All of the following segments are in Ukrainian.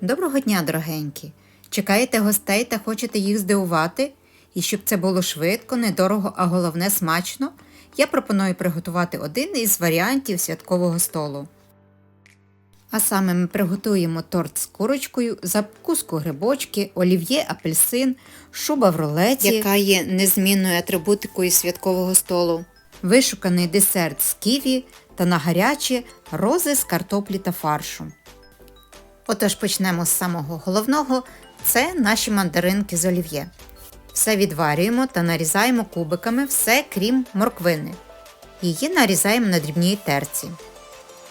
Доброго дня, дорогенькі! Чекаєте гостей та хочете їх здивувати? І щоб це було швидко, недорого, а головне смачно, я пропоную приготувати один із варіантів святкового столу. А саме ми приготуємо торт з курочкою, закуску грибочки, олів'є апельсин, шуба в рулеті, яка є незмінною атрибутикою святкового столу, вишуканий десерт з ківі та на гаряче рози з картоплі та фаршу. Отож почнемо з самого головного це наші мандаринки з олів'є. Все відварюємо та нарізаємо кубиками, все крім морквини. Її нарізаємо на дрібній терці.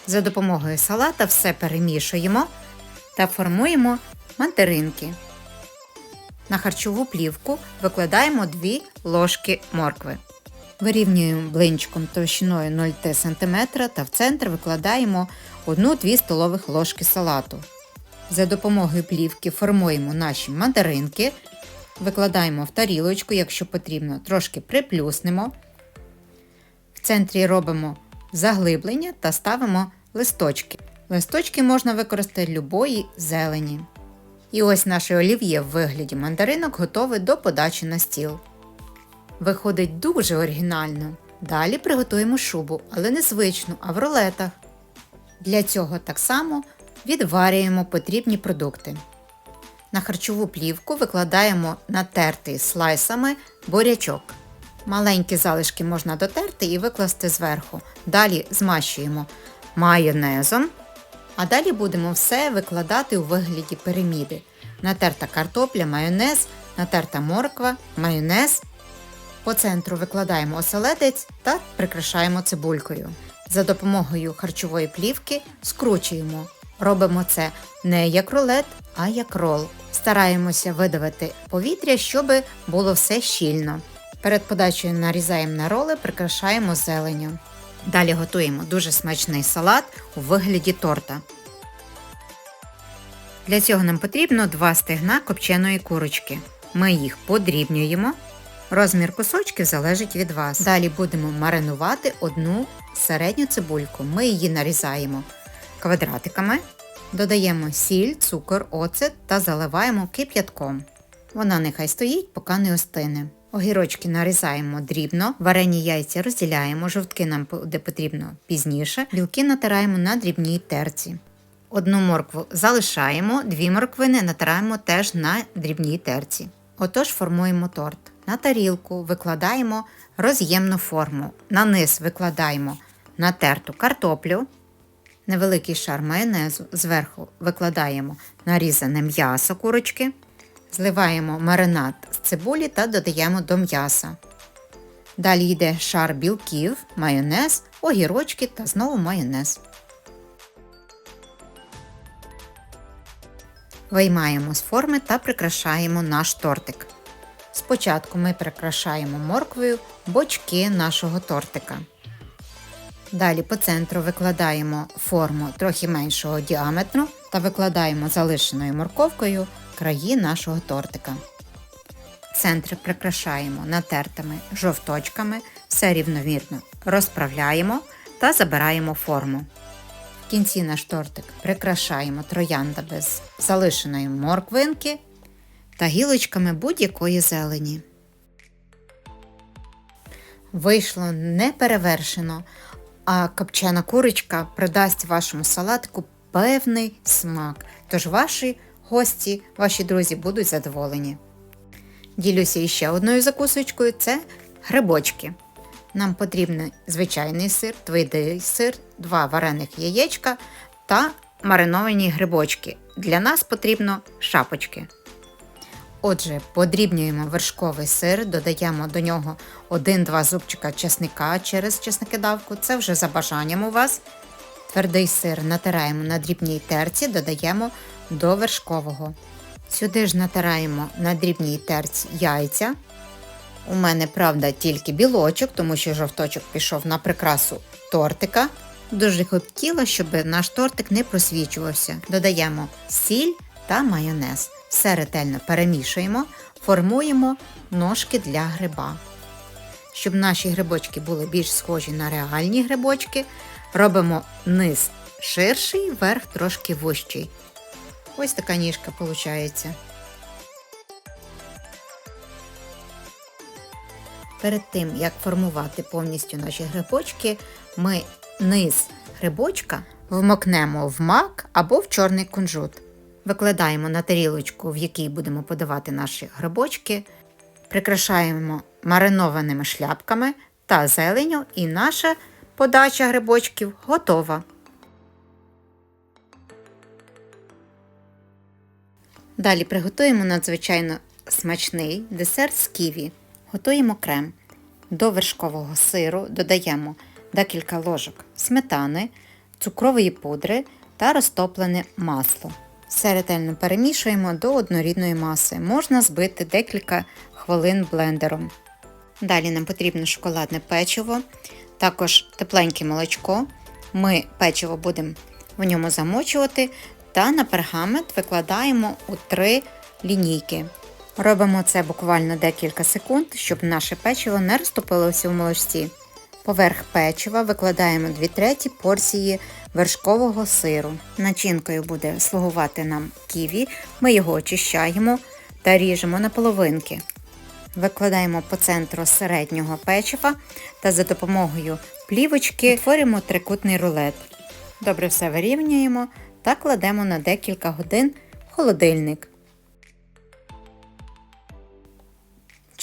За допомогою салата все перемішуємо та формуємо мандаринки. На харчову плівку викладаємо 2 ложки моркви. Вирівнюємо блинчиком товщиною 0,3 см та в центр викладаємо 1-2 столових ложки салату. За допомогою плівки формуємо наші мандаринки, викладаємо в тарілочку, якщо потрібно, трошки приплюснемо. В центрі робимо заглиблення та ставимо листочки. Листочки можна використати любої зелені. І ось наше олів'є в вигляді мандаринок готове до подачі на стіл. Виходить дуже оригінально. Далі приготуємо шубу, але не звичну, а в рулетах. Для цього так само відварюємо потрібні продукти. На харчову плівку викладаємо натертий слайсами бурячок. Маленькі залишки можна дотерти і викласти зверху. Далі змащуємо майонезом. А далі будемо все викладати у вигляді пираміди. Натерта картопля, майонез, натерта морква, майонез. По центру викладаємо оселедець та прикрашаємо цибулькою. За допомогою харчової плівки скручуємо. Робимо це не як рулет, а як рол. Стараємося видавити повітря, щоб було все щільно. Перед подачею нарізаємо на роли, прикрашаємо зеленню. Далі готуємо дуже смачний салат у вигляді торта. Для цього нам потрібно 2 стегна копченої курочки. Ми їх подрібнюємо. Розмір кусочків залежить від вас. Далі будемо маринувати одну середню цибульку. Ми її нарізаємо квадратиками, додаємо сіль, цукор, оцет та заливаємо кип'ятком. Вона нехай стоїть, поки не остине. Огірочки нарізаємо дрібно, варені яйця розділяємо, жовтки нам буде потрібно пізніше, білки натираємо на дрібній терці. Одну моркву залишаємо, дві морквини натираємо теж на дрібній терці. Отож формуємо торт. На тарілку викладаємо роз'ємну форму. На низ викладаємо натерту картоплю, невеликий шар майонезу, зверху викладаємо нарізане м'ясо курочки, зливаємо маринад з цибулі та додаємо до м'яса. Далі йде шар білків, майонез, огірочки та знову майонез. Виймаємо з форми та прикрашаємо наш тортик. Спочатку ми прикрашаємо морквою бочки нашого тортика. Далі по центру викладаємо форму трохи меншого діаметру та викладаємо залишеною морковкою краї нашого тортика. Центр прикрашаємо натертими жовточками, все рівномірно розправляємо та забираємо форму. В кінці наш тортик прикрашаємо трояндами з залишеної морквинки та гілочками будь-якої зелені. Вийшло неперевершено, а копчена курочка придасть вашому салатику певний смак. Тож ваші гості, ваші друзі будуть задоволені. Ділюся іще одною закусочкою це грибочки. Нам потрібен звичайний сир, твидий сир, два варених яєчка та мариновані грибочки. Для нас потрібно шапочки. Отже, подрібнюємо вершковий сир, додаємо до нього 1-2 зубчика чесника через чесникидавку, це вже за бажанням у вас. Твердий сир натираємо на дрібній терці, додаємо до вершкового. Сюди ж натираємо на дрібній терці яйця. У мене, правда, тільки білочок, тому що жовточок пішов на прикрасу тортика. Дуже хотіла, щоб наш тортик не просвічувався. Додаємо сіль та майонез. Все ретельно перемішуємо, формуємо ножки для гриба. Щоб наші грибочки були більш схожі на реальні грибочки, робимо низ ширший, верх трошки вущий. Ось така ніжка виходить. Перед тим, як формувати повністю наші грибочки, ми низ грибочка вмокнемо в мак або в чорний кунжут. Викладаємо на тарілочку, в якій будемо подавати наші грибочки, прикрашаємо маринованими шляпками та зеленю, і наша подача грибочків готова. Далі приготуємо надзвичайно смачний десерт з ківі. Готуємо крем. До вершкового сиру додаємо декілька ложок сметани, цукрової пудри та розтоплене масло. Все ретельно перемішуємо до однорідної маси. Можна збити декілька хвилин блендером. Далі нам потрібно шоколадне печиво, також тепленьке молочко. Ми печиво будемо в ньому замочувати та на пергамент викладаємо у три лінійки. Робимо це буквально декілька секунд, щоб наше печиво не розтопилося в молочці. Поверх печива викладаємо 2 треті порції вершкового сиру. Начинкою буде слугувати нам ківі, ми його очищаємо та ріжемо на половинки. Викладаємо по центру середнього печива та за допомогою плівочки утворюємо трикутний рулет. Добре все вирівнюємо та кладемо на декілька годин в холодильник.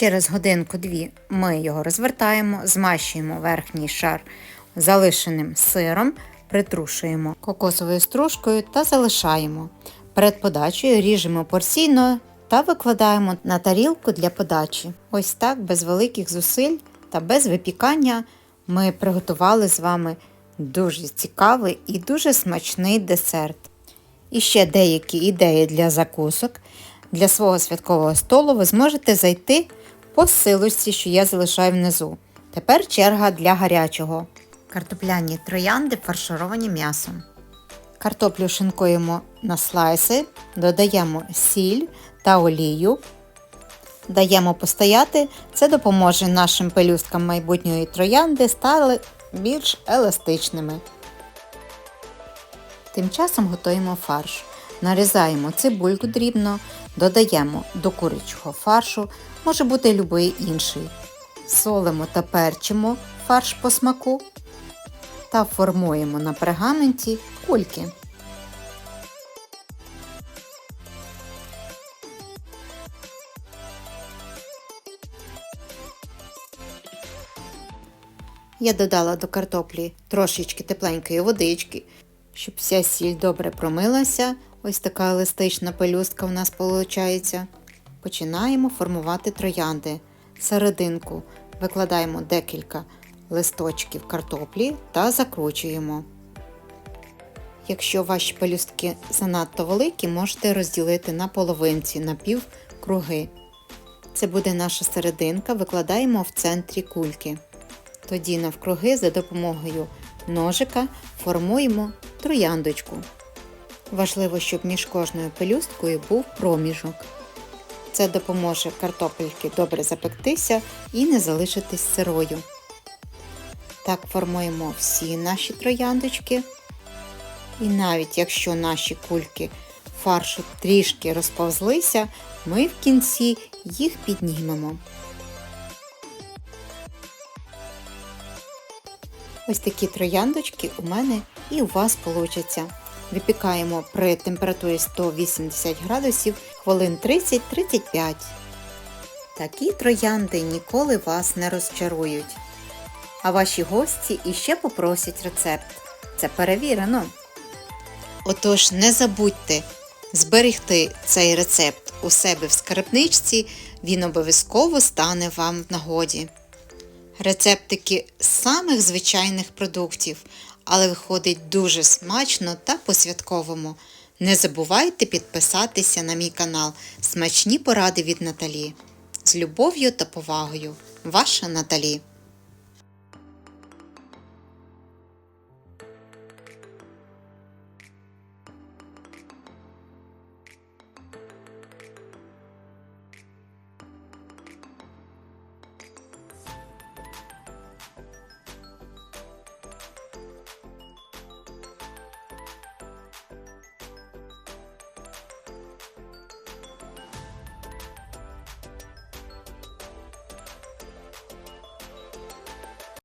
Через годинку-дві ми його розвертаємо, змащуємо верхній шар залишеним сиром, притрушуємо кокосовою стружкою та залишаємо. Перед подачею ріжемо порційно та викладаємо на тарілку для подачі. Ось так, без великих зусиль та без випікання ми приготували з вами дуже цікавий і дуже смачний десерт. І ще деякі ідеї для закусок. Для свого святкового столу ви зможете зайти по силості, що я залишаю внизу. Тепер черга для гарячого. Картопляні троянди фаршировані м'ясом. Картоплю шинкуємо на слайси, додаємо сіль та олію. Даємо постояти, це допоможе нашим пелюсткам майбутньої троянди стали більш еластичними. Тим часом готуємо фарш. Нарізаємо цибульку дрібно, додаємо до курячого фаршу, може бути будь-який інший. Солимо та перчимо фарш по смаку та формуємо на пергаменті кульки. Я додала до картоплі трошечки тепленької водички, щоб вся сіль добре промилася. Ось така еластична пелюстка у нас виходить. Починаємо формувати троянди. Серединку викладаємо декілька листочків картоплі та закручуємо. Якщо ваші пелюстки занадто великі, можете розділити на половинці на пів круги. Це буде наша серединка, викладаємо в центрі кульки. Тоді навкруги за допомогою ножика формуємо трояндочку. Важливо, щоб між кожною пелюсткою був проміжок. Це допоможе картопельки добре запектися і не залишитись сирою. Так формуємо всі наші трояндочки. І навіть якщо наші кульки фаршу трішки розповзлися, ми в кінці їх піднімемо. Ось такі трояндочки у мене і у вас получаться. Випікаємо при температурі 180 градусів хвилин 30-35. Такі троянди ніколи вас не розчарують. А ваші гості іще попросять рецепт. Це перевірено. Отож, не забудьте зберегти цей рецепт у себе в скарбничці, він обов'язково стане вам в нагоді. Рецептики з самих звичайних продуктів, але виходить дуже смачно та по-святковому. Не забувайте підписатися на мій канал Смачні поради від Наталі. З любов'ю та повагою. Ваша Наталі.